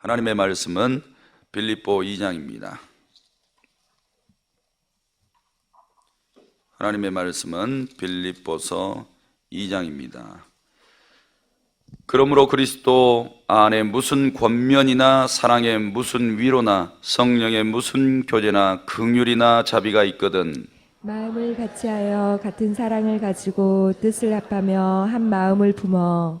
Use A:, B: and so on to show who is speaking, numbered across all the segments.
A: 하나님의 말씀은 빌립보 2장입니다. 하나님의 말씀은 빌립보서 2장입니다. 그러므로 그리스도 안에 무슨 권면이나 사랑의 무슨 위로나 성령의 무슨 교제나 긍휼이나 자비가 있거든
B: 마음을 같이하여 같은 사랑을 가지고 뜻을 합하며 한 마음을 품어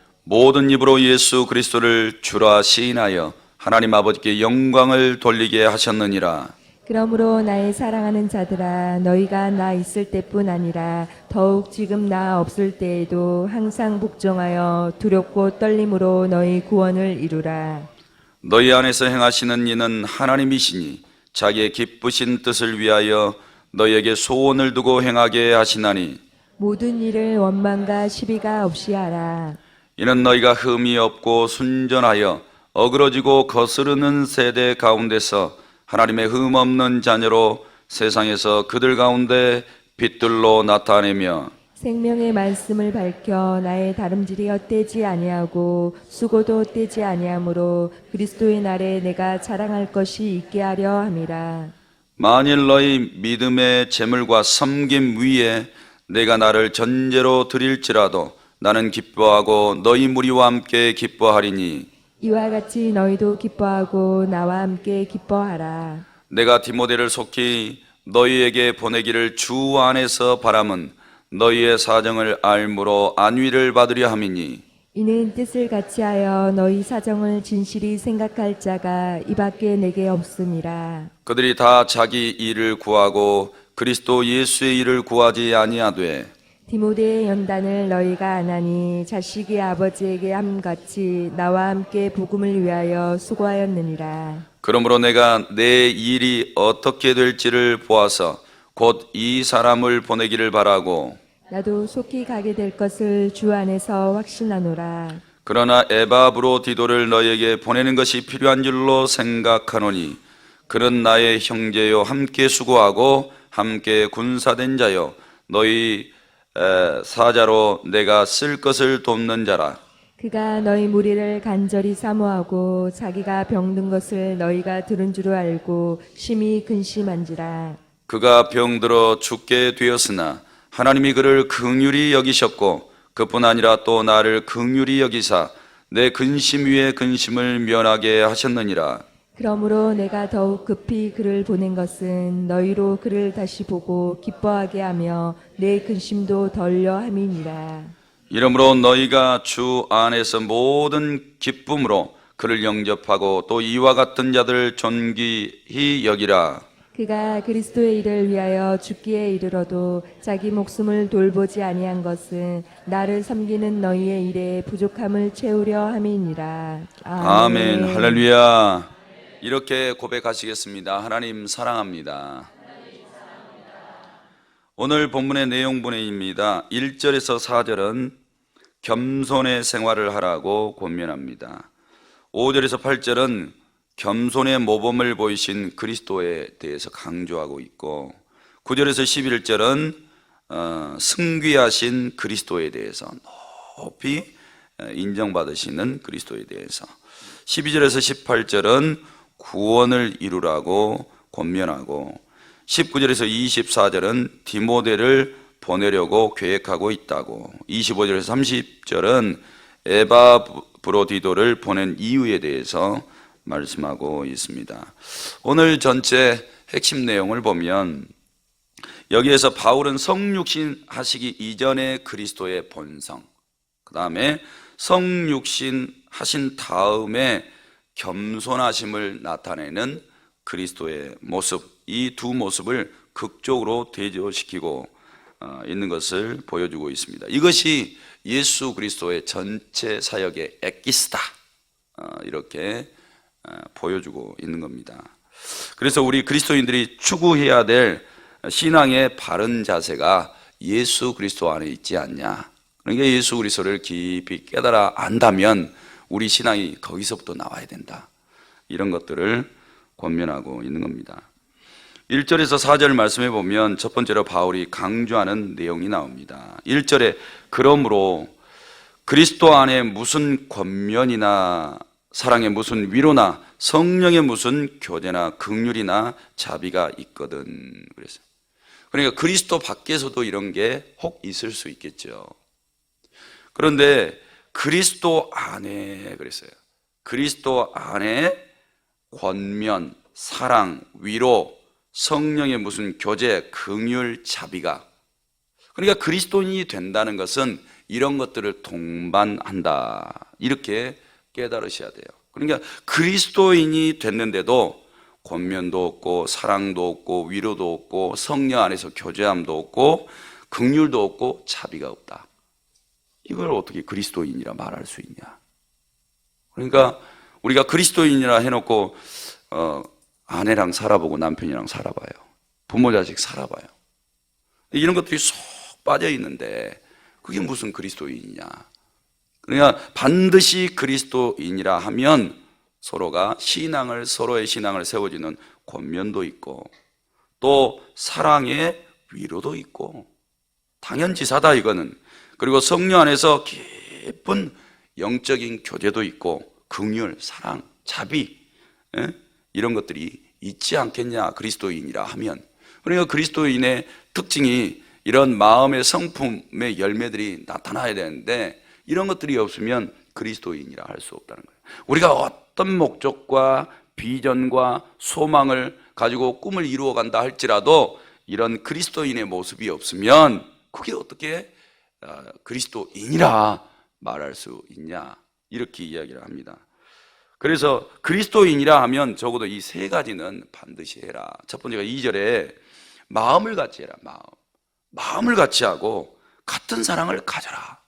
A: 모든 입으로 예수 그리스도를 주라 시인하여 하나님 아버지께 영광을 돌리게 하셨느니라.
B: 그러므로 나의 사랑하는 자들아 너희가 나 있을 때뿐 아니라 더욱 지금 나 없을 때에도 항상 복종하여 두렵고 떨림으로 너희 구원을 이루라.
A: 너희 안에서 행하시는 이는 하나님이시니 자기의 기쁘신 뜻을 위하여 너희에게 소원을 두고 행하게 하시나니.
B: 모든 일을 원망과 시비가 없이 하라
A: 이는 너희가 흠이 없고 순전하여 어그러지고 거스르는 세대 가운데서 하나님의 흠 없는 자녀로 세상에서 그들 가운데 빛들로 나타내며
B: 생명의 말씀을 밝혀 나의 다름질이 헛되지 아니하고 수고도 헛되지 아니하므로 그리스도의 날에 내가 자랑할 것이 있게 하려 함이라.
A: 만일 너희 믿음의 재물과 섬김 위에 내가 나를 전제로 드릴지라도 나는 기뻐하고 너희 무리와 함께 기뻐하리니
B: 이와 같이 너희도 기뻐하고 나와 함께 기뻐하라.
A: 내가 디모데를 속히 너희에게 보내기를 주 안에서 바람은 너희의 사정을 알므로 안위를 받으려 함이니
B: 이는 뜻을 같이하여 너희 사정을 진실이 생각할 자가 이밖에 내게 없음이라.
A: 그들이 다 자기 일을 구하고 그리스도 예수의 일을 구하지 아니하되
B: 디모데의 연단을 너희가 안하니 자식이 아버지에게 함같이 나와 함께 복음을 위하여 수고하였느니라.
A: 그러므로 내가 내 일이 어떻게 될지를 보아서 곧 이 사람을 보내기를 바라고
B: 나도 속히 가게 될 것을 주 안에서 확신하노라.
A: 그러나 에바브로 디도를 너희에게 보내는 것이 필요한 줄로 생각하노니 그는 나의 형제요 함께 수고하고 함께 군사된 자요 너희 에, 사자로 내가 쓸 것을 돕는 자라
B: 그가 너희 무리를 간절히 사모하고 자기가 병든 것을 너희가 들은 줄 알고 심히 근심한지라.
A: 그가 병들어 죽게 되었으나 하나님이 그를 긍휼히 여기셨고 그뿐 아니라 또 나를 긍휼히 여기사 내 근심 위에 근심을 면하게 하셨느니라
B: 그러므로 내가 더욱 급히 그를 보낸 것은 너희로 그를 다시 보고 기뻐하게 하며 내 근심도 덜려 함이니라.
A: 이러므로 너희가 주 안에서 모든 기쁨으로 그를 영접하고 또 이와 같은 자들 존귀히 여기라
B: 그가 그리스도의 일을 위하여 죽기에 이르러도 자기 목숨을 돌보지 아니한 것은 나를 섬기는 너희의 일에 부족함을 채우려 함이니라.
A: 아멘 할렐루야 이렇게 고백하시겠습니다. 하나님 사랑합니다. 오늘 본문의 내용분입니다. 1절에서 4절은 겸손의 생활을 하라고 권면합니다. 5절에서 8절은 겸손의 모범을 보이신 그리스도에 대해서 강조하고 있고 9절에서 11절은 어, 승귀하신 그리스도에 대해서 높이 인정받으시는 그리스도에 대해서. 12절에서 18절은 구원을 이루라고 권면하고 19절에서 24절은 디모데를 보내려고 계획하고 있다고 25절에서 30절은 에바 브로디도를 보낸 이유에 대해서 말씀하고 있습니다. 오늘 전체 핵심 내용을 보면 여기에서 바울은 성육신 하시기 이전의 그리스도의 본성, 그 다음에 성육신 하신 다음에 겸손하심을 나타내는 그리스도의 모습, 이 두 모습을 극적으로 대조시키고 어, 있는 것을 보여주고 있습니다. 이것이 예수 그리스도의 전체 사역의 엑기스다. 어, 이렇게 어, 보여주고 있는 겁니다. 그래서 우리 그리스도인들이 추구해야 될 신앙의 바른 자세가 예수 그리스도 안에 있지 않냐. 그러니까 예수 그리스도를 깊이 깨달아 안다면 우리 신앙이 거기서부터 나와야 된다. 이런 것들을 권면하고 있는 겁니다. 1절에서 4절 말씀해 보면 첫 번째로 바울이 강조하는 내용이 나옵니다. 1절에 그러므로 그리스도 안에 무슨 권면이나 사랑의 무슨 위로나 성령의 무슨 교제나 극률이나 자비가 있거든 그랬어요. 그러니까 그리스도 밖에서도 이런 게 혹 있을 수 있겠죠. 그런데 그리스도 안에 그랬어요. 그리스도 안에 권면, 사랑, 위로, 성령의 무슨 교제, 긍휼, 자비가 그러니까 그리스도인이 된다는 것은 이런 것들을 동반한다. 이렇게 깨달으셔야 돼요. 그러니까 그리스도인이 됐는데도 권면도 없고 사랑도 없고 위로도 없고 성령 안에서 교제함도 없고 긍휼도 없고 자비가 없다. 이걸 어떻게 그리스도인이라 말할 수 있냐? 그러니까 우리가 그리스도인이라 해놓고 어, 아내랑 살아보고 남편이랑 살아봐요. 부모 자식 살아봐요. 이런 것들이 쏙 빠져 있는데 그게 무슨 그리스도인이냐? 그러니까 반드시 그리스도인이라 하면 서로가 신앙을 서로의 신앙을 세워지는 권면도 있고 또 사랑의 위로도 있고 당연지사다 이거는 그리고 성령 안에서 깊은 영적인 교제도 있고 긍휼, 사랑, 자비 예? 이런 것들이 있지 않겠냐 그리스도인이라 하면 그러니까 그리스도인의 특징이 이런 마음의 성품의 열매들이 나타나야 되는데 이런 것들이 없으면 그리스도인이라 할 수 없다는 거예요. 우리가 어떤 목적과 비전과 소망을 가지고 꿈을 이루어 간다 할지라도 이런 그리스도인의 모습이 없으면 그게 어떻게 어, 그리스도인이라 말할 수 있냐 이렇게 이야기를 합니다. 그래서 그리스도인이라 하면 적어도 이 세 가지는 반드시 해라. 첫 번째가 2절에 마음을 같이 해라. 마음. 마음을 같이 하고 같은 사랑을 가져라.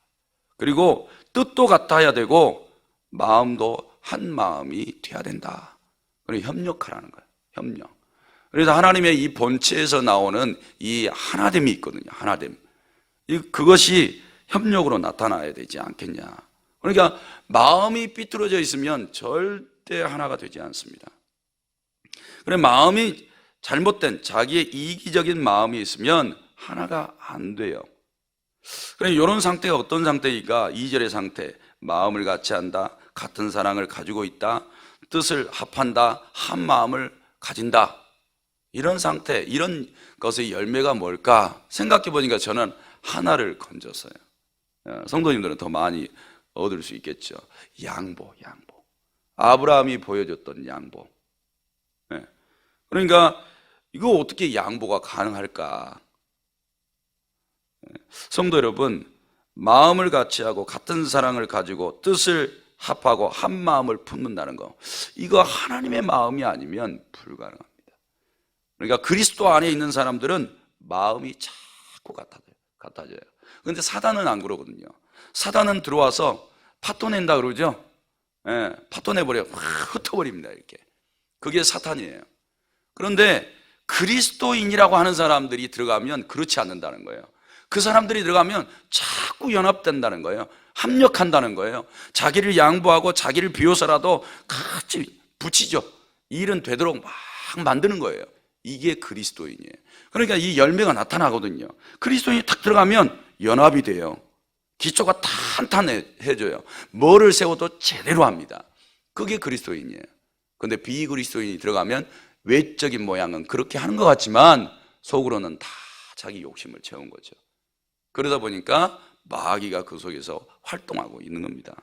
A: 그리고 뜻도 같아야 되고 마음도 한 마음이 돼야 된다. 그리고 협력하라는 거예요. 협력. 그래서 하나님의 이 본체에서 나오는 이 하나됨이 있거든요. 하나됨. 이 그것이 협력으로 나타나야 되지 않겠냐. 그러니까 마음이 삐뚤어져 있으면 절대 하나가 되지 않습니다. 그래 마음이 잘못된 자기의 이기적인 마음이 있으면 하나가 안 돼요. 그래 이런 상태가 어떤 상태이까? 2절의 상태. 마음을 같이 한다. 같은 사랑을 가지고 있다. 뜻을 합한다. 한 마음을 가진다. 이런 상태, 이런 것의 열매가 뭘까? 생각해 보니까 저는 하나를 건졌어요. 어, 성도님들은 더 많이 얻을 수 있겠죠. 양보, 양보. 아브라함이 보여줬던 양보. 예. 그러니까 이거 어떻게 양보가 가능할까? 예. 성도 여러분, 마음을 같이 하고 같은 사랑을 가지고 뜻을 합하고 한 마음을 품는다는 거. 이거 하나님의 마음이 아니면 불가능합니다. 그러니까 그리스도 안에 있는 사람들은 마음이 자꾸 같아져요. 같아져요. 근데 사단은 안 그러거든요. 사단은 들어와서 파토낸다 그러죠? 예, 파토내버려. 확 흩어버립니다. 이렇게. 그게 사탄이에요. 그런데 그리스도인이라고 하는 사람들이 들어가면 그렇지 않는다는 거예요. 그 사람들이 들어가면 자꾸 연합된다는 거예요. 합력한다는 거예요. 자기를 양보하고 자기를 비워서라도 같이 붙이죠. 일은 되도록 막 만드는 거예요. 이게 그리스도인이에요. 그러니까 이 열매가 나타나거든요. 그리스도인이 탁 들어가면 연합이 돼요. 기초가 탄탄해져요. 뭐를 세워도 제대로 합니다. 그게 그리스도인이에요. 근데 비그리스도인이 들어가면 외적인 모양은 그렇게 하는 것 같지만 속으로는 다 자기 욕심을 채운 거죠. 그러다 보니까 마귀가 그 속에서 활동하고 있는 겁니다.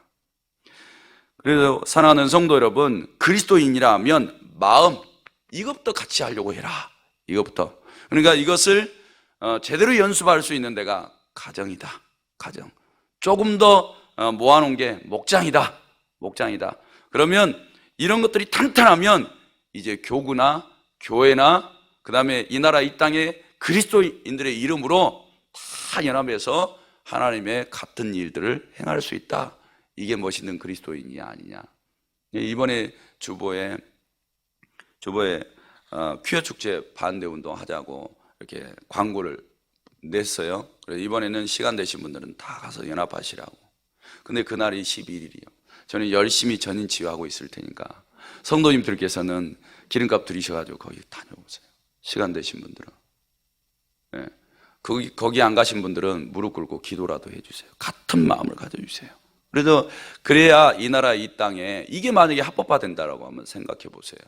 A: 그래서 사랑하는 성도 여러분, 그리스도인이라 하면 마음, 이것부터 같이 하려고 해라. 이것부터. 그러니까 이것을 어, 제대로 연습할 수 있는 데가 가정이다. 가정. 조금 더 어, 모아놓은 게 목장이다. 목장이다. 그러면 이런 것들이 탄탄하면 이제 교구나 교회나 그 다음에 이 나라 이 땅에 그리스도인들의 이름으로 다 연합해서 하나님의 같은 일들을 행할 수 있다. 이게 멋있는 그리스도인이 아니냐. 이번에 주보에 주보에 어, 퀴어 축제 반대 운동 하자고 이렇게 광고를 냈어요. 그래서 이번에는 시간 되신 분들은 다 가서 연합하시라고. 근데 그날이 11일이요. 저는 열심히 전인 치유하고 있을 테니까 성도님들께서는 기름값 들이셔가지고 거기 다녀오세요. 시간 되신 분들은. 예. 거기, 거기 안 가신 분들은 무릎 꿇고 기도라도 해주세요. 같은 마음을 가져주세요. 그래서 그래야 이 나라 이 땅에 이게 만약에 합법화 된다라고 한번 생각해 보세요.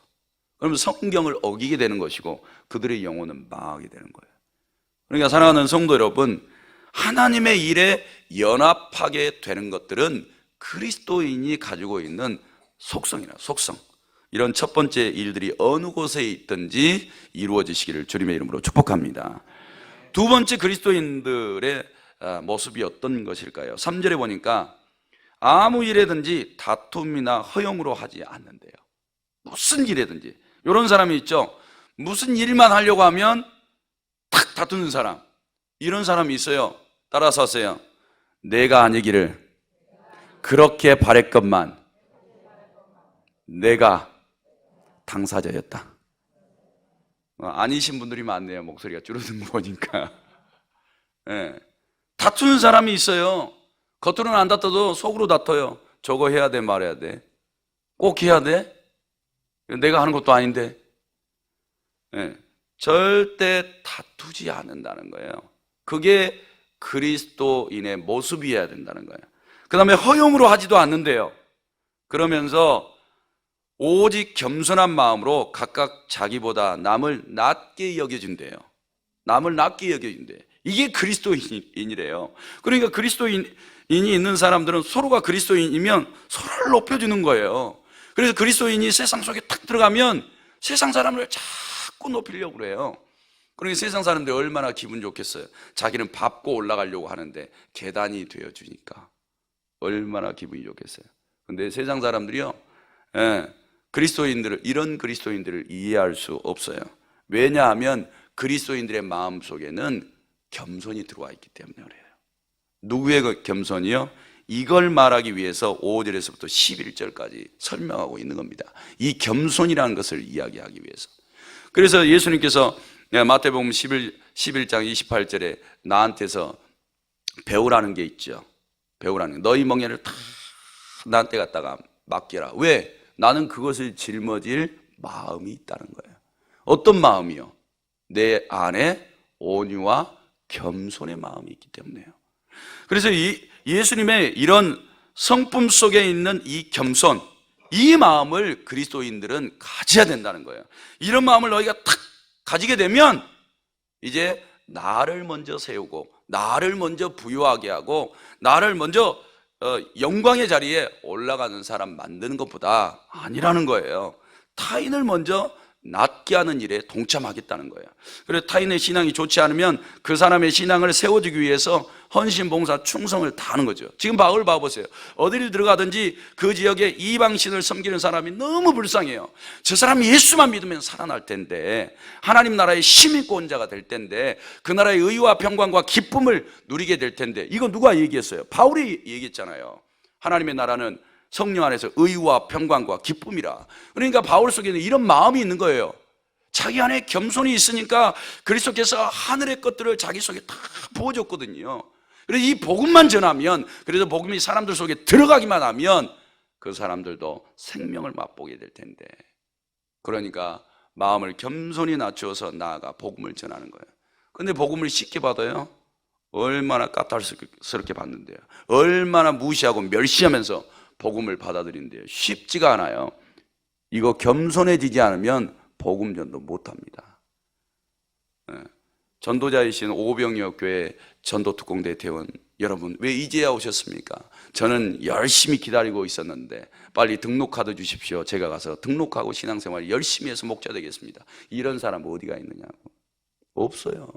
A: 그러면 성경을 어기게 되는 것이고 그들의 영혼은 망하게 되는 거예요. 그러니까 사랑하는 성도 여러분, 하나님의 일에 연합하게 되는 것들은 그리스도인이 가지고 있는 속성이라 속성. 이런 첫 번째 일들이 어느 곳에 있든지 이루어지시기를 주님의 이름으로 축복합니다. 두 번째 그리스도인들의 아, 모습이 어떤 것일까요? 3절에 보니까 아무 일에든지 다툼이나 허용으로 하지 않는데요. 무슨 일이든지. 이런 사람이 있죠. 무슨 일만 하려고 하면 탁 다투는 사람. 이런 사람이 있어요. 따라서 하세요. 내가 아니기를 그렇게 바랬건만 내가 당사자였다. 어, 아니신 분들이 많네요. 목소리가 줄어든 거 보니까. 예. 다투는 사람이 있어요. 겉으로는 안 다퉈도 속으로 다퉈요. 저거 해야 돼, 말해야 돼. 꼭 해야 돼? 내가 하는 것도 아닌데. 예. 절대 다투지 않는다는 거예요. 그게 그리스도인의 모습이어야 된다는 거예요. 그 다음에 허용으로 하지도 않는데요. 그러면서 오직 겸손한 마음으로 각각 자기보다 남을 낮게 여겨준대요. 남을 낮게 여겨준대. 이게 그리스도인이래요. 그러니까 그리스도인이 있는 사람들은 서로가 그리스도인이면 서로를 높여주는 거예요. 그래서 그리스도인이 세상 속에 탁 들어가면 세상 사람을 자꾸 높이려고 그래요. 그러니까 세상 사람들이 얼마나 기분 좋겠어요. 자기는 밟고 올라가려고 하는데 계단이 되어 주니까 얼마나 기분이 좋겠어요. 근데 세상 사람들이요, 예, 그리스도인들을 이런 그리스도인들을 이해할 수 없어요. 왜냐하면 그리스도인들의 마음 속에는 겸손이 들어와 있기 때문에 그래요. 누구의 그 겸손이요? 이걸 말하기 위해서 5절에서부터 11절까지 설명하고 있는 겁니다. 이 겸손이라는 것을 이야기하기 위해서. 그래서 예수님께서 마태복음 11, 11장 28절에 나한테서 배우라는 게 있죠. 배우라는 게. 너희 멍에를 다 나한테 갖다가 맡겨라. 왜? 나는 그것을 짊어질 마음이 있다는 거예요. 어떤 마음이요? 내 안에 온유와 겸손의 마음이 있기 때문에요. 그래서 이 예수님의 이런 성품 속에 있는 이 겸손, 이 마음을 그리스도인들은 가져야 된다는 거예요. 이런 마음을 너희가 탁 가지게 되면 이제 나를 먼저 세우고 나를 먼저 부유하게 하고 나를 먼저 어, 영광의 자리에 올라가는 사람 만드는 것보다 아니라는 거예요. 타인을 먼저 낫게 하는 일에 동참하겠다는 거예요. 그래서 타인의 신앙이 좋지 않으면 그 사람의 신앙을 세워주기 위해서 헌신, 봉사, 충성을 다하는 거죠. 지금 바울 봐보세요. 어디를 들어가든지 그 지역에 이방신을 섬기는 사람이 너무 불쌍해요. 저 사람이 예수만 믿으면 살아날 텐데, 하나님 나라의 시민권자가 될 텐데, 그 나라의 의와 평강과 기쁨을 누리게 될 텐데, 이거 누가 얘기했어요? 바울이 얘기했잖아요. 하나님의 나라는 성령 안에서 의와 평강과 기쁨이라. 그러니까 바울 속에는 이런 마음이 있는 거예요. 자기 안에 겸손이 있으니까 그리스도께서 하늘의 것들을 자기 속에 다 부어줬거든요. 그래서 이 복음만 전하면, 그래서 복음이 사람들 속에 들어가기만 하면 그 사람들도 생명을 맛보게 될 텐데. 그러니까 마음을 겸손히 낮추어서 나아가 복음을 전하는 거예요. 근데 복음을 쉽게 받아요? 얼마나 까탈스럽게 받는데요. 얼마나 무시하고 멸시하면서 복음을 받아들인대요. 쉽지가 않아요. 이거 겸손해지지 않으면 복음 전도 못 합니다. 예. 전도자이신 오병이어 교회 전도 특공대 대원 여러분, 왜 이제야 오셨습니까? 저는 열심히 기다리고 있었는데, 빨리 등록카드 주십시오. 제가 가서 등록하고 신앙생활 열심히 해서 목자 되겠습니다. 이런 사람 어디가 있느냐고. 없어요.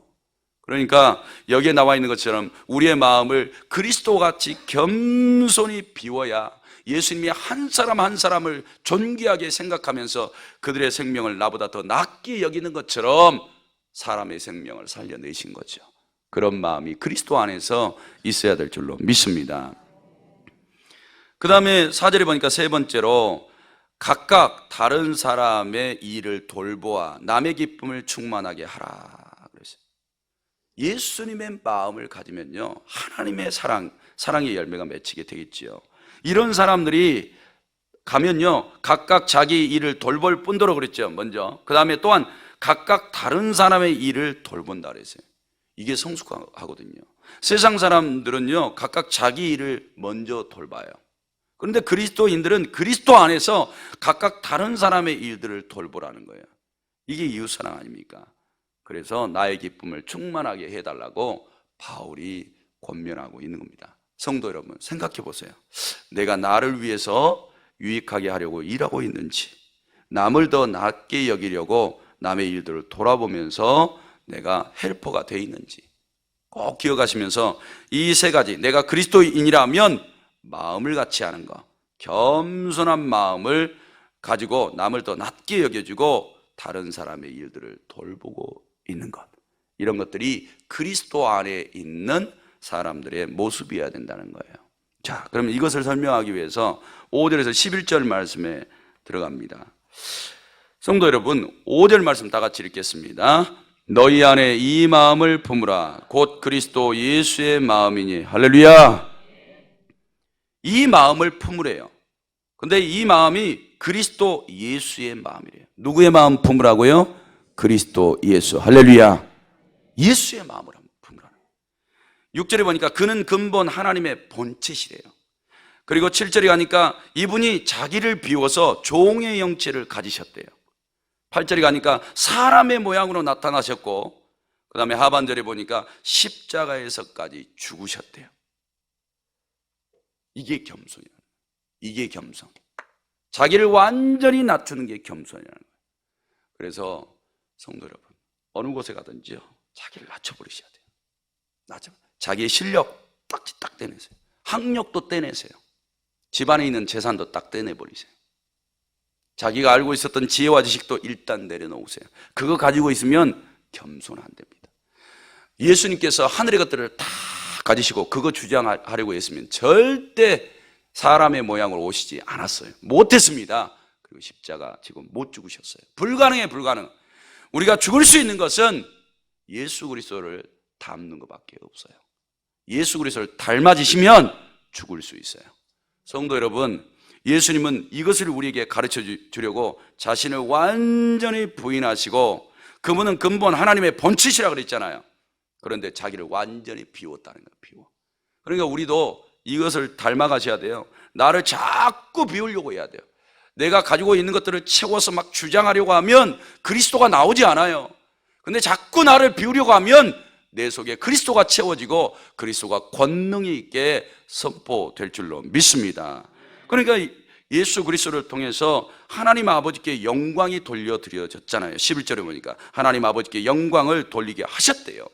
A: 그러니까 여기에 나와 있는 것처럼 우리의 마음을 그리스도 같이 겸손히 비워야 예수님이 한 사람 한 사람을 존귀하게 생각하면서 그들의 생명을 나보다 더 낫게 여기는 것처럼 사람의 생명을 살려내신 거죠. 그런 마음이 그리스도 안에서 있어야 될 줄로 믿습니다. 그 다음에 사절에 보니까 세 번째로 각각 다른 사람의 일을 돌보아 남의 기쁨을 충만하게 하라. 예수님의 마음을 가지면요. 하나님의 사랑, 사랑의 열매가 맺히게 되겠지요. 이런 사람들이 가면요. 각각 자기 일을 돌볼 뿐더러 그랬죠. 먼저. 그 다음에 또한 각각 다른 사람의 일을 돌본다 그랬어요. 이게 성숙하거든요. 세상 사람들은요. 각각 자기 일을 먼저 돌봐요. 그런데 그리스도인들은 그리스도 안에서 각각 다른 사람의 일들을 돌보라는 거예요. 이게 이웃사랑 아닙니까? 그래서 나의 기쁨을 충만하게 해달라고 바울이 권면하고 있는 겁니다. 성도 여러분, 생각해 보세요. 내가 나를 위해서 유익하게 하려고 일하고 있는지, 남을 더 낫게 여기려고 남의 일들을 돌아보면서 내가 헬퍼가 돼 있는지 꼭 기억하시면서 이 세 가지, 내가 그리스도인이라면 마음을 같이 하는 거, 겸손한 마음을 가지고 남을 더 낮게 여겨주고 다른 사람의 일들을 돌보고 있는 것. 이런 것들이 그리스도 안에 있는 사람들의 모습이어야 된다는 거예요. 자, 그러면 이것을 설명하기 위해서 5절에서 11절 말씀에 들어갑니다. 성도 여러분, 5절 말씀 다 같이 읽겠습니다. 너희 안에 이 마음을 품으라. 곧 그리스도 예수의 마음이니. 할렐루야. 이 마음을 품으래요. 근데 이 마음이 그리스도 예수의 마음이래요. 누구의 마음 품으라고요? 그리스도 예수. 할렐루야. 예수의 마음을 거예요. 6절에 보니까 그는 근본 하나님의 본체시래요. 그리고 7절에 가니까 이분이 자기를 비워서 종의 영체를 가지셨대요. 8절에 가니까 사람의 모양으로 나타나셨고 그 다음에 하반절에 보니까 십자가에서까지 죽으셨대요. 이게 겸손이에요. 이게 겸손. 자기를 완전히 낮추는 게 겸손이라는 거예요. 그래서 성도 여러분, 어느 곳에 가든지요, 자기를 낮춰버리셔야 돼요. 낮춰. 자기의 실력 딱, 딱 떼내세요. 학력도 떼내세요. 집안에 있는 재산도 딱 떼내버리세요. 자기가 알고 있었던 지혜와 지식도 일단 내려놓으세요. 그거 가지고 있으면 겸손 안 됩니다. 예수님께서 하늘의 것들을 다 가지시고 그거 주장하려고 했으면 절대 사람의 모양으로 오시지 않았어요. 못했습니다. 그리고 십자가 지금 못 죽으셨어요. 불가능해, 불가능. 우리가 죽을 수 있는 것은 예수 그리스도를 닮는 것밖에 없어요. 예수 그리스도를 닮아지시면 죽을 수 있어요. 성도 여러분, 예수님은 이것을 우리에게 가르쳐 주려고 자신을 완전히 부인하시고 그분은 근본 하나님의 본체시라 그랬잖아요. 그런데 자기를 완전히 비웠다는 거예요. 비워. 그러니까 우리도 이것을 닮아가셔야 돼요. 나를 자꾸 비우려고 해야 돼요. 내가 가지고 있는 것들을 채워서 막 주장하려고 하면 그리스도가 나오지 않아요. 근데 자꾸 나를 비우려고 하면 내 속에 그리스도가 채워지고 그리스도가 권능이 있게 선포될 줄로 믿습니다. 그러니까 예수 그리스도를 통해서 하나님 아버지께 영광이 돌려드려졌잖아요. 11절에 보니까 하나님 아버지께 영광을 돌리게 하셨대요.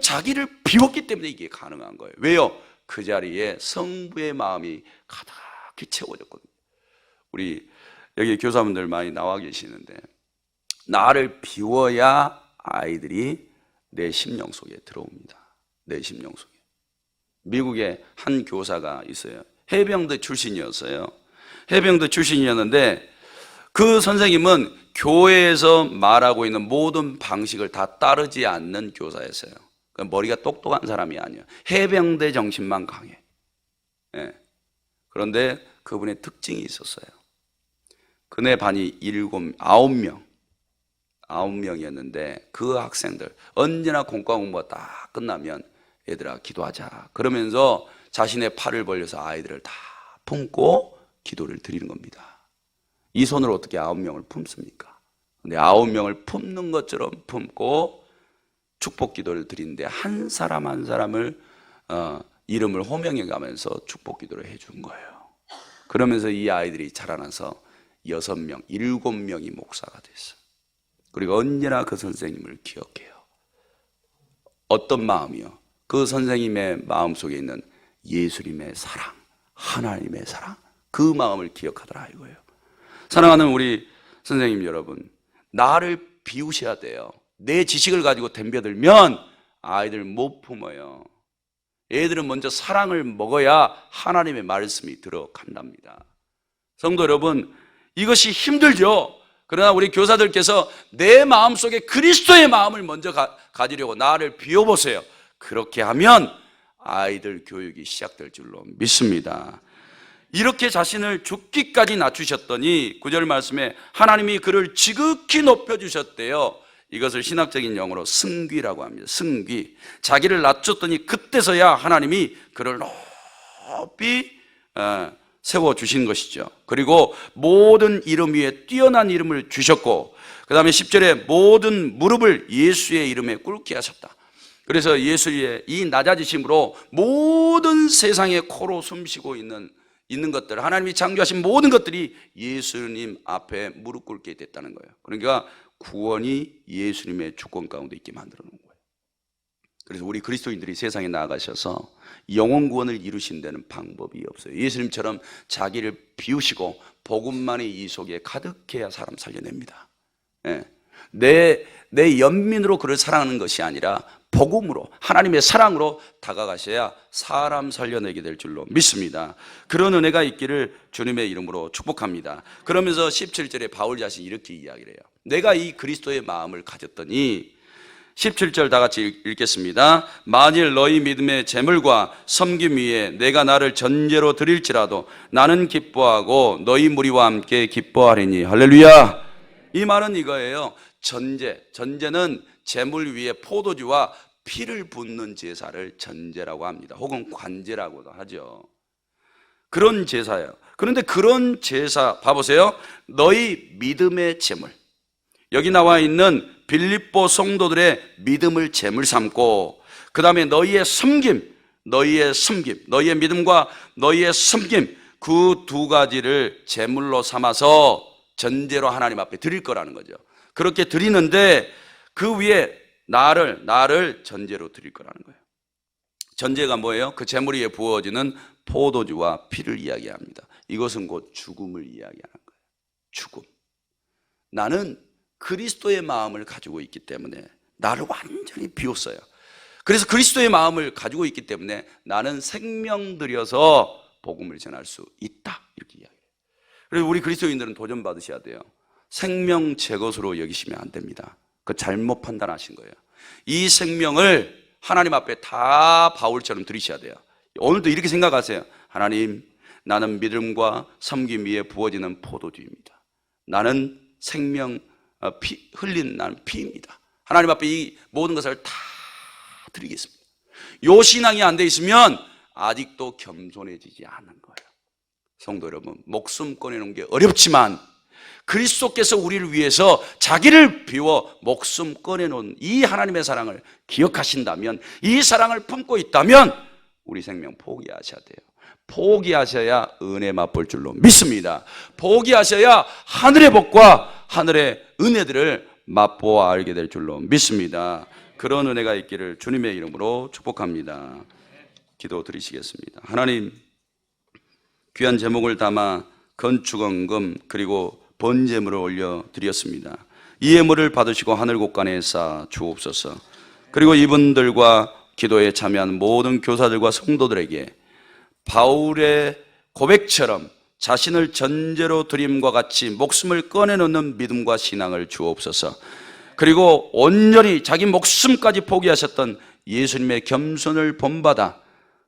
A: 자기를 비웠기 때문에 이게 가능한 거예요. 왜요? 그 자리에 성부의 마음이 가득히 채워졌거든요. 우리 여기 교사분들 많이 나와 계시는데 나를 비워야 아이들이 내 심령 속에 들어옵니다. 내 심령 속에. 미국에 한 교사가 있어요. 해병대 출신이었어요. 해병대 출신이었는데 그 선생님은 교회에서 말하고 있는 모든 방식을 다 따르지 않는 교사였어요. 그러니까 머리가 똑똑한 사람이 아니에요. 해병대 정신만 강해. 예. 그런데 그분의 특징이 있었어요. 그네 반이 일곱, 아홉 명, 아홉 명이었는데 그 학생들 언제나 공과 공부가 딱 끝나면 얘들아 기도하자. 그러면서 자신의 팔을 벌려서 아이들을 다 품고 기도를 드리는 겁니다. 이 손으로 어떻게 아홉 명을 품습니까? 근데 아홉 명을 품는 것처럼 품고 축복 기도를 드리는데 한 사람 한 사람을 어, 이름을 호명해 가면서 축복 기도를 해준 거예요. 그러면서 이 아이들이 자라나서 여섯 명, 일곱 명이 목사가 됐어요. 그리고 언제나 그 선생님을 기억해요. 어떤 마음이요? 그 선생님의 마음 속에 있는 예수님의 사랑, 하나님의 사랑, 그 마음을 기억하더라 이거예요. 사랑하는 우리 선생님 여러분, 나를 비우셔야 돼요. 내 지식을 가지고 덤벼들면 아이들 못 품어요. 애들은 먼저 사랑을 먹어야 하나님의 말씀이 들어간답니다. 성도 여러분, 이것이 힘들죠. 그러나 우리 교사들께서 내 마음 속에 그리스도의 마음을 먼저 가, 가지려고 나를 비워보세요. 그렇게 하면 아이들 교육이 시작될 줄로 믿습니다. 이렇게 자신을 죽기까지 낮추셨더니 구절 말씀에 하나님이 그를 지극히 높여주셨대요. 이것을 신학적인 용어로 승귀라고 합니다. 승귀. 자기를 낮췄더니 그때서야 하나님이 그를 높이 어, 세워주신 것이죠. 그리고 모든 이름 위에 뛰어난 이름을 주셨고, 그 다음에 10절에 모든 무릎을 예수의 이름에 꿇게 하셨다. 그래서 예수의 이 낮아지심으로 모든 세상의 코로 숨쉬고 있는 있는 것들, 하나님이 창조하신 모든 것들이 예수님 앞에 무릎 꿇게 됐다는 거예요. 그러니까 구원이 예수님의 주권 가운데 있게 만들어 놓은 거예요. 그래서 우리 그리스도인들이 세상에 나가셔서 영원 구원을 이루신 데는 방법이 없어요. 예수님처럼 자기를 비우시고 복음만이 이 속에 가득해야 사람 살려냅니다. 예. 내, 내 연민으로 그를 사랑하는 것이 아니라 복음으로 하나님의 사랑으로 다가가셔야 사람 살려내게 될 줄로 믿습니다. 그런 은혜가 있기를 주님의 이름으로 축복합니다. 그러면서 17절에 바울 자신이 이렇게 이야기를 해요. 내가 이 그리스도의 마음을 가졌더니 17절 다 같이 읽겠습니다. 만일 너희 믿음의 재물과 섬김 위에 내가 나를 전제로 드릴지라도 나는 기뻐하고 너희 무리와 함께 기뻐하리니 할렐루야. 이 말은 이거예요. 전제. 전제는 재물 위에 포도주와 피를 붓는 제사를 전제라고 합니다. 혹은 관제라고도 하죠. 그런 제사예요. 그런데 그런 제사 봐보세요. 너희 믿음의 재물. 여기 나와 있는 빌립보 성도들의 믿음을 재물 삼고 그 다음에 너희의 섬김, 너희의 섬김, 너희의 믿음과 너희의 섬김 그 두 가지를 재물로 삼아서 전제로 하나님 앞에 드릴 거라는 거죠. 그렇게 드리는데 그 위에 나를 나를 전제로 드릴 거라는 거예요. 전제가 뭐예요? 그 재물 위에 부어지는 포도주와 피를 이야기합니다. 이것은 곧 죽음을 이야기하는 거예요. 죽음. 나는 그리스도의 마음을 가지고 있기 때문에 나를 완전히 비웠어요. 그래서 그리스도의 마음을 가지고 있기 때문에 나는 생명 들여서 복음을 전할 수 있다. 이렇게 이야기해요. 그래서 우리 그리스도인들은 도전 받으셔야 돼요. 생명 제 것으로 여기시면 안 됩니다. 그 잘못 판단하신 거예요. 이 생명을 하나님 앞에 다 바울처럼 드리셔야 돼요. 오늘도 이렇게 생각하세요. 하나님, 나는 믿음과 섬김 위에 부어지는 포도주입니다. 나는 생명 어, 피, 흘린 나는 피입니다. 하나님 앞에 이 모든 것을 다 드리겠습니다. 요 신앙이 안 돼 있으면 아직도 겸손해지지 않은 거예요. 성도 여러분, 목숨 꺼내놓은 게 어렵지만 그리스도께서 우리를 위해서 자기를 비워 목숨 꺼내놓은 이 하나님의 사랑을 기억하신다면 이 사랑을 품고 있다면 우리 생명 포기하셔야 돼요. 포기하셔야 은혜 맛볼 줄로 믿습니다. 포기하셔야 하늘의 복과 하늘의 은혜들을 맛보아 알게 될 줄로 믿습니다. 그런 은혜가 있기를 주님의 이름으로 축복합니다. 기도 드리시겠습니다. 하나님, 귀한 제목을 담아 건축원금 그리고 번제물을 올려 드렸습니다. 이 예물을 받으시고 하늘 곳간에 쌓아 주옵소서. 그리고 이분들과 기도에 참여한 모든 교사들과 성도들에게 바울의 고백처럼 자신을 전제로 드림과 같이 목숨을 꺼내놓는 믿음과 신앙을 주옵소서. 그리고 온전히 자기 목숨까지 포기하셨던 예수님의 겸손을 본받아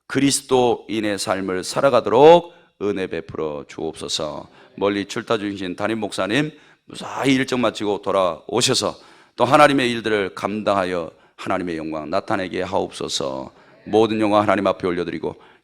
A: 그리스도인의 삶을 살아가도록 은혜 베풀어 주옵소서. 멀리 출타 중이신 담임 목사님 무사히 일정 마치고 돌아오셔서 또 하나님의 일들을 감당하여 하나님의 영광 나타내게 하옵소서. 모든 영광 하나님 앞에 올려드리고